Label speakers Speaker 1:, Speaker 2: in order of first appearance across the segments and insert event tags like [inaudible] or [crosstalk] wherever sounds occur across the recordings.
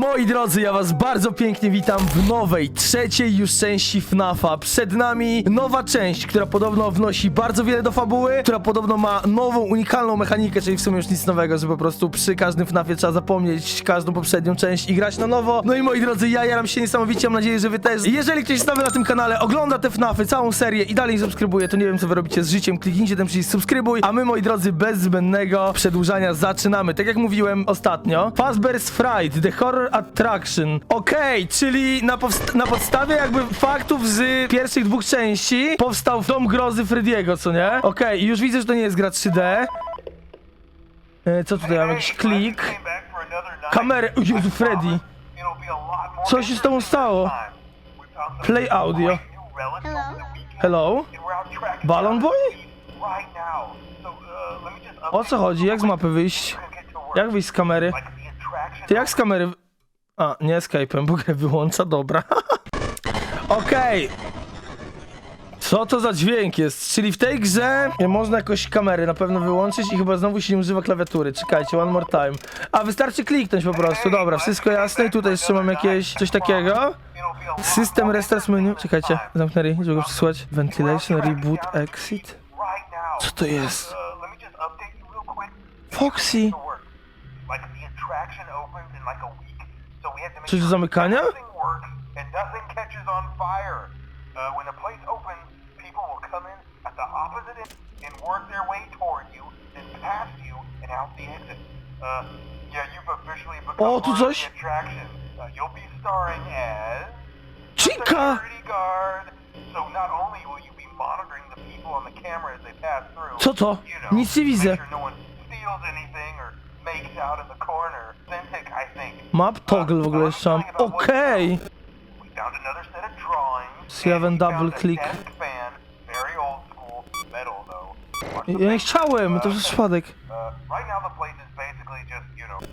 Speaker 1: Moi drodzy, ja was bardzo pięknie witam w nowej, trzeciej już części FNAFa. Przed nami nowa część, która podobno wnosi bardzo wiele do fabuły, która podobno ma nową, unikalną mechanikę, czyli w sumie już nic nowego, że po prostu przy każdym FNAFie trzeba zapomnieć każdą poprzednią część i grać na nowo. No i moi drodzy, ja jaram się niesamowicie, mam nadzieję, że wy też. Jeżeli ktoś jest na tym kanale, ogląda te FNAFy, całą serię i dalej subskrybuje, to nie wiem co wy robicie z życiem, kliknijcie ten przycisk subskrybuj, a my moi drodzy, bez zbędnego przedłużania zaczynamy. Tak jak mówiłem ostatnio, Fazbear's Fright, The Horror Attraction. Okej, czyli na, na podstawie jakby faktów z pierwszych dwóch części powstał Dom Grozy Freddy'ego, co nie? Okej, już widzę, że to nie jest gra 3D. E, co tutaj mam? Jakiś klik. Kamerę. Jezu, Freddy. Co się z tobą stało? Play audio. Hello? Balloon Boy? O co chodzi? Jak z mapy wyjść? Jak wyjść z kamery? Ty jak z kamery... A, nie Skype'em, bo grę wyłącza, dobra. [laughs] Okej. Co to za dźwięk jest? Czyli w tej grze można jakoś kamery na pewno wyłączyć i chyba znowu się nie używa klawiatury. Czekajcie, one more time. A, wystarczy kliknąć po prostu. Dobra, wszystko jasne. I tutaj jeszcze mam jakieś coś takiego. System restart menu. Czekajcie, zamknęli, żeby go przesłać. Ventilation, reboot, exit. Co to jest? Foxy. Coś do zamykania? O, tu coś? Chica! Co to? Nic nie widzę. Map toggle w ogóle jeszcze mam. Okej. Seven double click. Ja nie chciałem, to jest przypadek.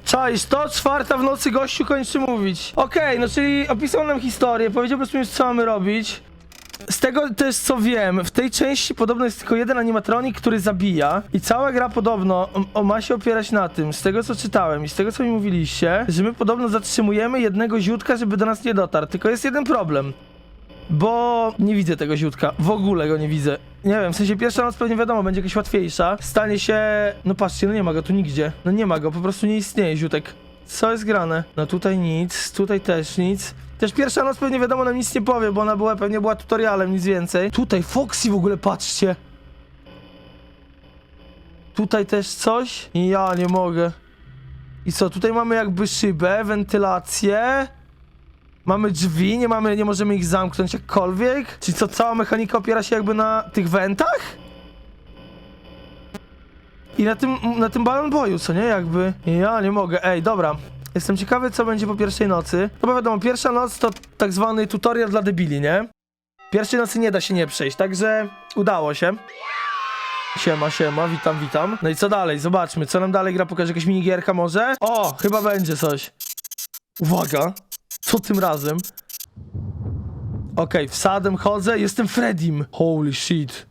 Speaker 1: Czaisz to? Czwarta w nocy gościu kończy mówić. Okej, no czyli opisał nam historię, powiedział po prostu już co mamy robić. Z tego też co wiem, w tej części podobno jest tylko jeden animatronik, który zabija i cała gra podobno o, o, ma się opierać na tym, z tego co czytałem i z tego co mi mówiliście, że my podobno zatrzymujemy jednego ziutka, żeby do nas nie dotarł, tylko jest jeden problem. Bo nie widzę tego ziutka. W ogóle go nie widzę. Nie wiem, w sensie pierwsza noc pewnie wiadomo, będzie jakaś łatwiejsza. Stanie się... No patrzcie, no nie ma go tu nigdzie. No nie ma go, po prostu nie istnieje ziutek. Co jest grane? No tutaj nic, tutaj też nic. Też pierwsza noc pewnie wiadomo nam nic nie powie, bo ona była pewnie była tutorialem, nic więcej. Tutaj Foxy w ogóle, patrzcie. Tutaj też coś? Ja nie mogę. I co, tutaj mamy jakby szybę, wentylację. Mamy drzwi, nie mamy, nie możemy ich zamknąć jakkolwiek? Czyli co, cała mechanika opiera się jakby na tych wentach? I na tym, na tym balon boju, co nie? Jakby. Ja nie mogę. Ej, dobra. Jestem ciekawy, co będzie po pierwszej nocy. No bo wiadomo, pierwsza noc to tak zwany tutorial dla debili, nie? Pierwszej nocy nie da się nie przejść, także udało się. Siema, siema, witam, witam. No i co dalej? Zobaczmy, co nam dalej gra pokaże. Jakaś minigierka może? O, chyba będzie coś. Uwaga. Co tym razem? Okej, wsadem chodzę, jestem Fredim. Holy shit.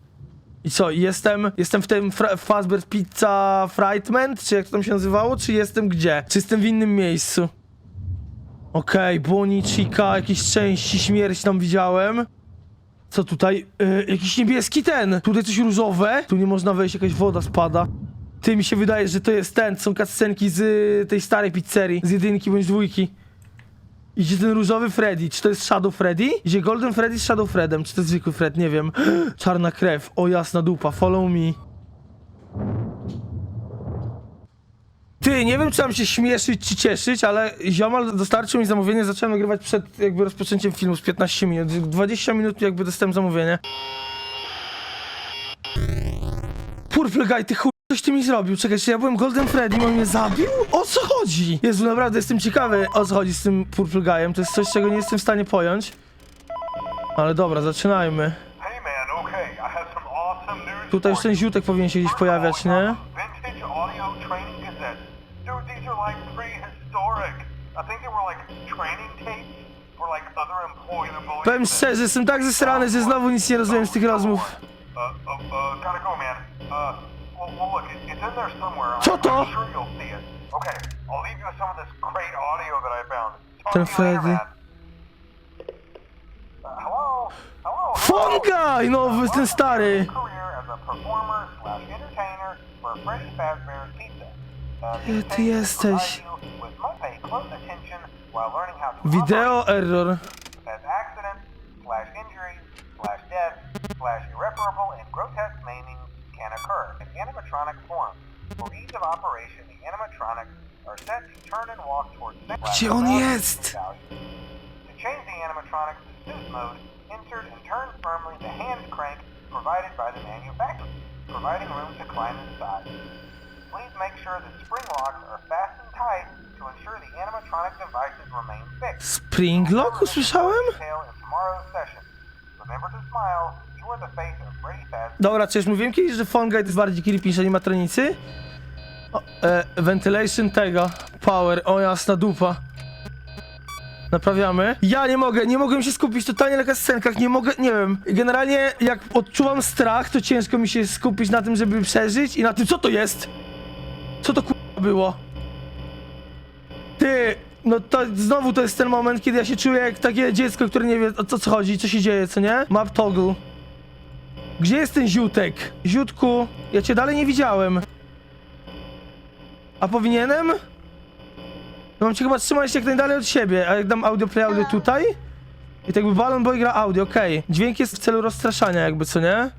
Speaker 1: I co, jestem, jestem w tym Fra- Fazbear's Pizza Frightment, czy jak to tam się nazywało, czy jestem gdzie? Czy jestem w innym miejscu? Okej, Bonnie, Chica, jakieś części, śmierć tam widziałem. Co tutaj? Yy, jakiś niebieski ten. Tutaj coś różowe. Tu nie można wejść, jakaś woda spada. Ty mi się wydaje, że to jest ten, są cutscenki z tej starej pizzerii, z jedynki bądź dwójki. Idzie ten różowy Freddy. Czy to jest Shadow Freddy? Idzie Golden Freddy z Shadow Fredem. Czy to jest zwykły Fred? Nie wiem. [gasps] Czarna krew. O jasna dupa. Follow me. Ty, nie wiem czy mam się śmieszyć czy cieszyć, ale ziomal dostarczył mi zamówienie, zacząłem nagrywać przed jakby rozpoczęciem filmu z 15 minut. 20 minut jakby dostałem zamówienie. Purple Guy, ty chuj, coś ty mi zrobił. Czekaj, czy ja byłem Golden Freddy, on mnie zabił? O co chodzi? Jezu, naprawdę jestem ciekawy, o co chodzi z tym Purple Guyem. To jest coś, czego nie jestem w stanie pojąć. Ale dobra, zaczynajmy. Tutaj już ten ziutek powinien się gdzieś pojawiać, nie? Powiem szczerze, jestem tak zesrany, że znowu nic nie rozumiem z tych rozmów.
Speaker 2: Uh, uh, uh, gotta go, man. Uh, well, look, it, it's in there somewhere.
Speaker 1: Co to?
Speaker 2: I'm sure you'll see it. Okay, I'll leave you with some of this great audio that I found.
Speaker 1: Ten
Speaker 2: funky
Speaker 1: Freddy.
Speaker 2: internet. Uh, hello? Hello?
Speaker 1: Fongaj! No, ten stary.
Speaker 2: career as a performer slash entertainer for Freddy Fazbear's Pizza. Uh,
Speaker 1: Gdzie
Speaker 2: these
Speaker 1: ty
Speaker 2: pages
Speaker 1: jesteś?
Speaker 2: provide you with must close attention while learning how to
Speaker 1: Wideo error.
Speaker 2: as accidents slash injuries slash death slash irreparable and grotesque animatronic form. For ease of operation, the animatronics are set to turn and walk towards
Speaker 1: Gdzie on jest?
Speaker 2: To change the animatronics to suit mode, insert and turn firmly the hand crank provided by the manufacturer, providing room to climb inside. Please make sure the spring locks are fastened tight to ensure the animatronic devices remain fixed.
Speaker 1: Spring Lock usłyszałem?
Speaker 2: Detail in tomorrow's session. Remember to smile.
Speaker 1: Dobra, czy już mówiłem kiedyś, że Fongaj to jest bardziej creepy niż animatronicy? O, e, ventilation tego. Power. O jasna dupa. Naprawiamy. Ja nie mogę, nie mogłem się skupić totalnie na takich scenkach, nie mogę, nie wiem. Generalnie jak odczuwam strach, to ciężko mi się skupić na tym, żeby przeżyć i na tym, co to jest? Co to k***a było? Ty, no to znowu to jest ten moment, kiedy ja się czuję jak takie dziecko, które nie wie o co, co chodzi, co się dzieje, co nie? Map toggle. Gdzie jest ten ziutek? Ziutku, ja cię dalej nie widziałem. A powinienem? No mam cię chyba trzymać jak najdalej od siebie, a jak dam audio play audio tutaj? I tak by Balon Boy gra audio, okej. Dźwięk jest w celu rozstraszania jakby, co nie?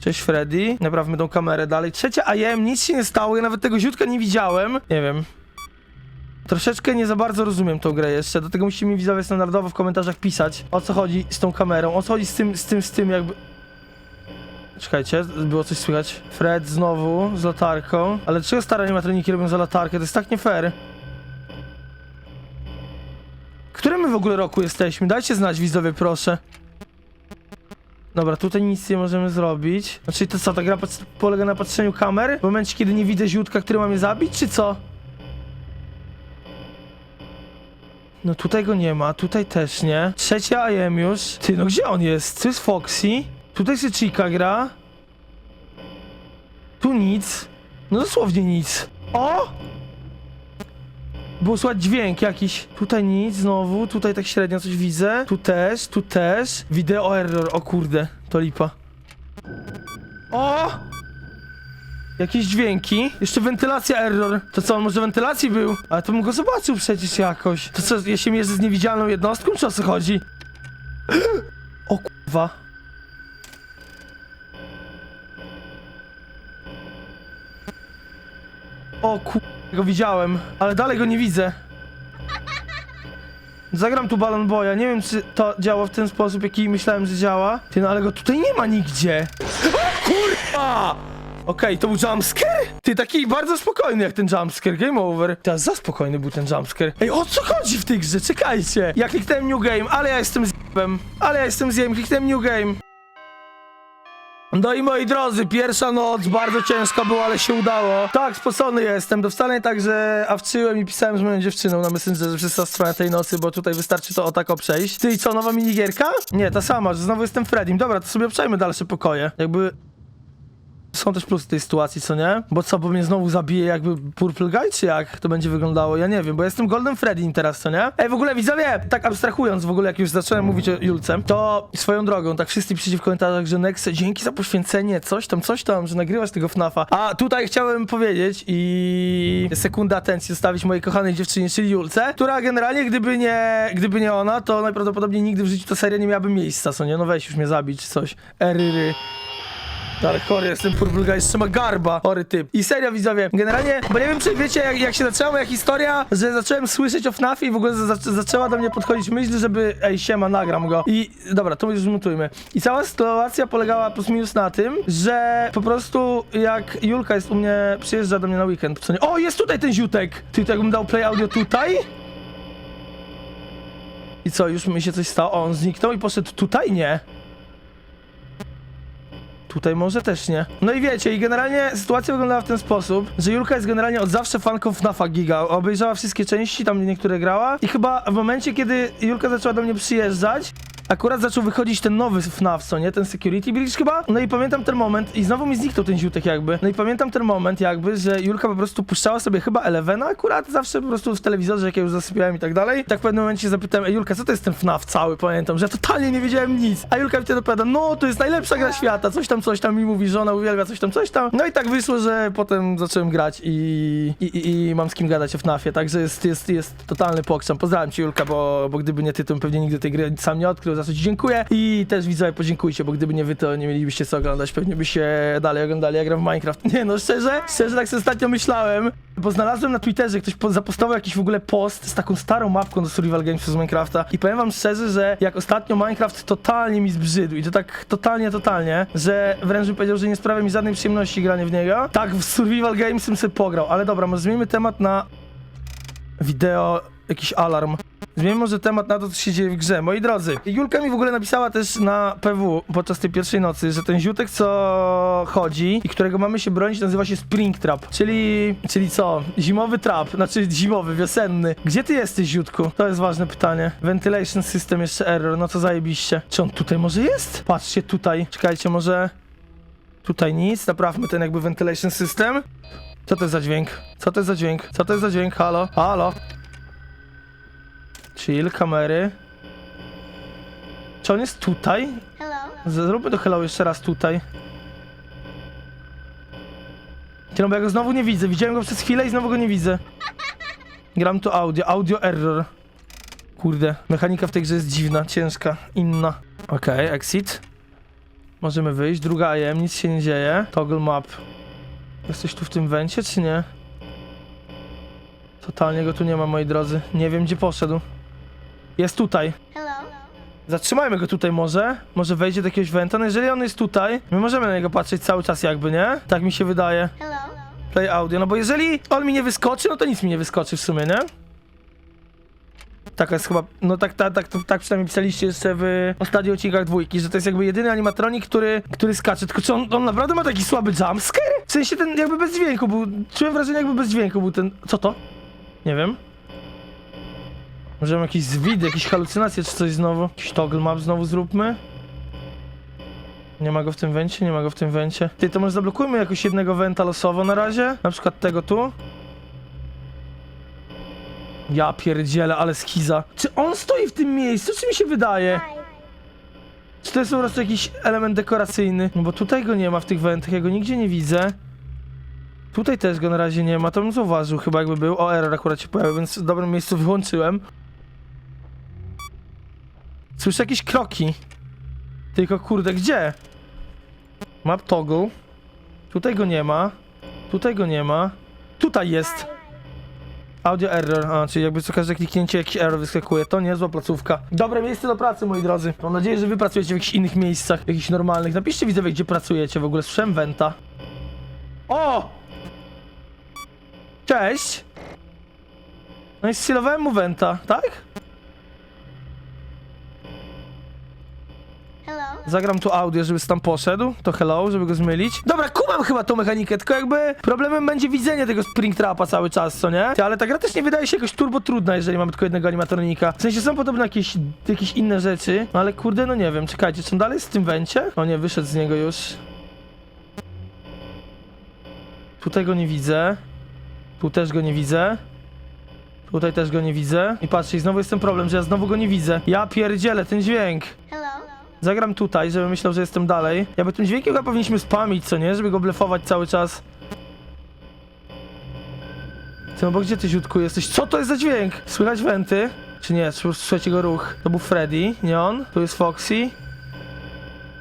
Speaker 1: Cześć Freddy. Naprawmy tą kamerę dalej. Trzecia AM, nic się nie stało, ja nawet tego ziutka nie widziałem. Nie wiem. Troszeczkę nie za bardzo rozumiem tą grę jeszcze, dlatego musimy mi widzowie standardowo w komentarzach pisać, o co chodzi z tą kamerą, o co chodzi z tym, z tym, z tym jakby... Czekajcie, było coś słychać. Fred znowu z latarką. Ale czego stare animatroniki robią za latarkę? To jest tak nie fair. Którym my w ogóle roku jesteśmy? Dajcie znać widzowie, proszę. Dobra, tutaj nic nie możemy zrobić. Znaczy to co, ta gra polega na patrzeniu kamer? W momencie, kiedy nie widzę ziutka, który ma mnie zabić, czy co? No tutaj go nie ma, tutaj też nie. Trzecia IM już. Ty, no gdzie on jest? To jest Foxy. Tutaj się Chica gra. Tu nic. No dosłownie nic. O! Było słychać dźwięk jakiś. Tutaj nic znowu, tutaj tak średnio coś widzę. Tu też, tu też. Wideo error, o kurde, to lipa. O! Jakieś dźwięki. Jeszcze wentylacja error. To co, on może wentylacji był? Ale to bym go zobaczył przecież jakoś. To co, ja się mierzę z niewidzialną jednostką, czy o co chodzi? [gasps] O kurwa. O kur... go widziałem, ale dalej go nie widzę. Zagram tu Balon Boya, nie wiem czy to działa w ten sposób, jaki myślałem, że działa. Ty, no ale go tutaj nie ma nigdzie. O kurwa! Okej, to był jumpscare? Ty, taki bardzo spokojny jak ten jumpscare, game over. Teraz za spokojny był ten jumpscare. Ej, o co chodzi w tej grze? Czekajcie. Ja kliknąłem new game, ale ja jestem z***em. Ale ja jestem z***em, kliknąłem new game. No i moi drodzy, pierwsza noc bardzo ciężka była, ale się udało. Tak, spocony jestem. To wcale nie tak, że awczyłem i pisałem z moją dziewczyną na Messengerze przez stronę tej nocy, bo tutaj wystarczy to o tako przejść. Ty i co, nowa minigierka? Nie, ta sama, że znowu jestem Fredim. Dobra, to sobie obczajmy dalsze pokoje. Jakby... Są też plusy tej sytuacji, co nie? Bo co, bo mnie znowu zabije jakby Purple Guy, czy jak to będzie wyglądało? Ja nie wiem, bo jestem Golden Freddy teraz, co nie? Ej, w ogóle widzowie, tak abstrahując w ogóle, jak już zacząłem mówić o Julce, to swoją drogą, tak wszyscy piszecie w komentarzach, że Nexe, dzięki za poświęcenie, coś tam, coś tam, że nagrywasz tego FNAFa. A tutaj chciałem powiedzieć i sekundę atencji zostawić mojej kochanej dziewczynie, czyli Julce, która generalnie, gdyby nie, gdyby nie ona, to najprawdopodobniej nigdy w życiu ta seria nie miałaby miejsca, co nie? No weź już mnie zabić, coś. Eryry. Ale chory jestem Purple Guy, jeszcze ma garba. Chory typ. I serio widzowie, generalnie, bo nie wiem czy wiecie jak, jak się zaczęła moja historia, że zacząłem słyszeć o FNAFie i w ogóle za, zaczęła do mnie podchodzić myśl, żeby ej siema, nagram go. I dobra, to już zmutujmy. I cała sytuacja polegała plus minus na tym, że po prostu jak Julka jest u mnie, przyjeżdża do mnie na weekend, co nie? O, jest tutaj ten ziutek! Ty, to jakbym dał play audio tutaj? I co, już mi się coś stało? O, on zniknął i poszedł tutaj? Nie. Tutaj może też nie. No i wiecie, i generalnie sytuacja wyglądała w ten sposób, że Julka jest generalnie od zawsze fanką FNAFa Giga. Obejrzała wszystkie części, tam niektóre grała i chyba w momencie, kiedy Julka zaczęła do mnie przyjeżdżać, akurat zaczął wychodzić ten nowy FNAF, co nie? Ten Security Breach chyba? No i pamiętam ten moment i znowu mi zniknął ten ziutek jakby. No i pamiętam ten moment jakby, że Julka po prostu puszczała sobie chyba Elevena akurat zawsze po prostu w telewizorze, jak ja już zasypiałem i tak dalej. Tak w pewnym momencie zapytałem, ej Julka, co to jest ten FNAF cały? Pamiętam, że ja totalnie nie wiedziałem nic. A Julka mi wtedy odpowiada, no to jest najlepsza gra świata, coś tam, coś tam mi mówi, że ona uwielbia coś tam, coś tam. No i tak wyszło, że potem zacząłem grać i, i, i, mam z kim gadać o FNAFie, także jest, jest, jest totalny pokrzam. Pozdrawiam cię Julka, bo, bo gdyby nie ty, to bym pewnie nigdy tej gry sam nie odkrył, za co ci dziękuję. I też widzowie podziękujcie, bo gdyby nie wy, to nie mielibyście co oglądać, pewnie byście dalej oglądali, ja gram w Minecraft. Nie no, szczerze, szczerze tak sobie ostatnio myślałem, bo znalazłem na Twitterze, ktoś po- zapostował jakiś w ogóle post z taką starą mapką do Survival Games z Minecrafta i powiem wam szczerze, że jak ostatnio Minecraft totalnie mi zbrzydł i to tak totalnie, totalnie, że wręcz bym powiedział, że nie sprawia mi żadnej przyjemności granie w niego, tak w Survival Games bym sobie pograł, ale dobra, może zmienimy temat na wideo, jakiś alarm. Zmieńmy może temat na to, co się dzieje w grze. Moi drodzy, Julka mi w ogóle napisała też na PW podczas tej pierwszej nocy, że ten ziutek, co chodzi i którego mamy się bronić, nazywa się Springtrap. Czyli, czyli co? Zimowy trap, znaczy zimowy, wiosenny. Gdzie ty jesteś, ziutku? To jest ważne pytanie. Ventilation system, jeszcze error, no to zajebiście. Czy on tutaj może jest? Patrzcie, tutaj. Czekajcie, może... Tutaj nic, naprawmy ten jakby ventilation system. Co to jest za dźwięk? Co to jest za dźwięk? Co to jest za dźwięk? Halo? Halo? Chill, kamery. Czy on jest tutaj?
Speaker 3: Hello?
Speaker 1: Zróbmy to hello jeszcze raz tutaj. Ty, No bo ja go znowu nie widzę. Widziałem go przez chwilę i znowu go nie widzę. Gram tu audio. Audio error. Kurde. Mechanika w tej grze jest dziwna, ciężka, inna. Okej, exit. Możemy wyjść. Druga IM, nic się nie dzieje. Toggle map. Jesteś tu w tym wencie, czy nie? Totalnie go tu nie ma, moi drodzy. Nie wiem, gdzie poszedł. Jest tutaj.
Speaker 3: Hello?
Speaker 1: Zatrzymajmy go tutaj może. Może wejdzie do jakiegoś wenta. No jeżeli on jest tutaj, my możemy na niego patrzeć cały czas jakby, nie? Tak mi się wydaje.
Speaker 3: Hello?
Speaker 1: Play audio. No bo jeżeli on mi nie wyskoczy, no to nic mi nie wyskoczy w sumie, nie? Taka jest chyba, no tak, tak, tak, tak przynajmniej pisaliście jeszcze w ostatnich odcinkach dwójki, że to jest jakby jedyny animatronik, który, który skacze. Tylko czy on, on naprawdę ma taki słaby jumpscare? W sensie ten jakby bez dźwięku był, czułem wrażenie jakby bez dźwięku był ten, co to? Nie wiem. Może mam jakieś zwidy, jakieś halucynacje czy coś znowu? Jakiś toggle map znowu zróbmy. Nie ma go w tym wencie, nie ma go w tym wencie. Ty, to może zablokujmy jakoś jednego wenta losowo na razie? Na przykład tego tu? Ja pierdzielę, ale skiza. Czy on stoi w tym miejscu, czy mi się wydaje? Czy to jest po prostu jakiś element dekoracyjny? No bo tutaj go nie ma w tych wentach, ja go nigdzie nie widzę. Tutaj też go na razie nie ma, to bym zauważył chyba jakby był. O, error akurat się pojawił, więc w dobrym miejscu wyłączyłem. Słyszę jakieś kroki. Tylko kurde, gdzie? Map toggle. Tutaj go nie ma. Tutaj go nie ma. Tutaj jest. Audio error, a czyli jakby co każde kliknięcie jakiś error wyskakuje. To niezła placówka. Dobre miejsce do pracy, moi drodzy. Mam nadzieję, że wy pracujecie w jakichś innych miejscach, jakichś normalnych. Napiszcie widzowie, gdzie pracujecie w ogóle. Słyszałem Wenta. O! Cześć! No i stylowałem mu Wenta, tak? Zagram tu audio, żeby tam poszedł. To hello, żeby go zmylić. Dobra, kumam chyba tą mechanikę, tylko jakby problemem będzie widzenie tego Springtrapa cały czas, co nie? Ale ta gra też nie wydaje się jakoś turbo trudna, jeżeli mamy tylko jednego animatronika. W sensie są podobne jakieś, jakieś inne rzeczy, no ale kurde, no nie wiem. Czekajcie, czy on dalej jest w tym wencie? O nie, wyszedł z niego już. Tutaj go nie widzę. Tu też go nie widzę. Tutaj też go nie widzę. I patrzcie, znowu jest ten problem, że ja znowu go nie widzę. Ja pierdzielę, ten dźwięk.
Speaker 3: Hello?
Speaker 1: Zagram tutaj, żeby myślał, że jestem dalej. Jakby tym dźwiękiem chyba powinniśmy spamić, co nie? Żeby go blefować cały czas. Ty, no bo gdzie ty, ziutku, jesteś? Co to jest za dźwięk? Słychać wenty? Czy nie? Słyszeć jego ruch? To był Freddy, nie on? Tu jest Foxy.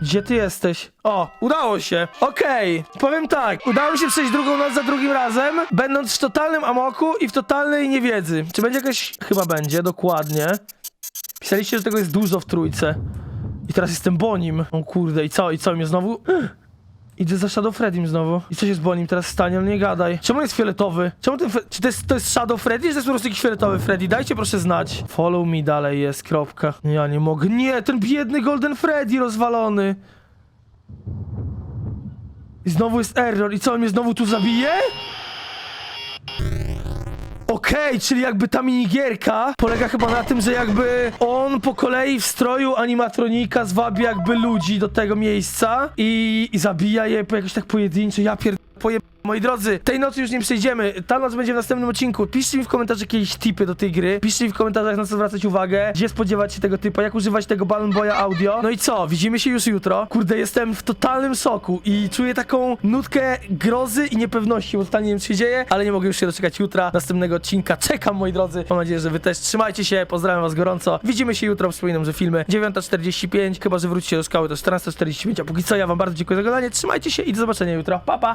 Speaker 1: Gdzie ty jesteś? O, udało się. Okej, powiem tak. Udało mi się przejść drugą noc za drugim razem, będąc w totalnym amoku i w totalnej niewiedzy. Czy będzie jakaś... Chyba będzie, dokładnie. Pisaliście, że tego jest dużo w trójce. I teraz jestem Bonim. O kurde, i co? I co? Mnie znowu... [gasps] Idę za Shadow Freddym znowu. I co się z Bonim teraz stanie? No nie gadaj. Czemu jest fioletowy? Czemu ten... Czy to jest, to jest Shadow Freddy, czy to jest po prostu jakiś fioletowy Freddy? Dajcie proszę znać. Follow me dalej jest, kropka. Ja nie mogę. Nie, ten biedny Golden Freddy rozwalony. I znowu jest error. I co, on mnie znowu tu zabije? Okej, czyli jakby ta minigierka polega chyba na tym, że jakby on po kolei w stroju animatronika zwabia jakby ludzi do tego miejsca i, i zabija je po jakoś tak pojedynczo. Ja pier... Moi drodzy, tej nocy już nie przejdziemy. Ta noc będzie w następnym odcinku. Piszcie mi w komentarzach jakieś tipy do tej gry. Piszcie mi w komentarzach na co zwracać uwagę, gdzie spodziewać się tego typa, jak używać tego Balloon Boya audio. No i co? Widzimy się już jutro. Kurde, jestem w totalnym soku i czuję taką nutkę grozy i niepewności, bo totalnie nie wiem co się dzieje, ale nie mogę już się doczekać jutra, następnego odcinka. Czekam, moi drodzy. Mam nadzieję, że wy też trzymajcie się. Pozdrawiam was gorąco. Widzimy się jutro. Przypominam, że filmy 9.45, chyba że wrócicie do szkoły to 14.45, a póki co ja wam bardzo dziękuję za oglądanie. Trzymajcie się i do zobaczenia jutro. Pa, pa!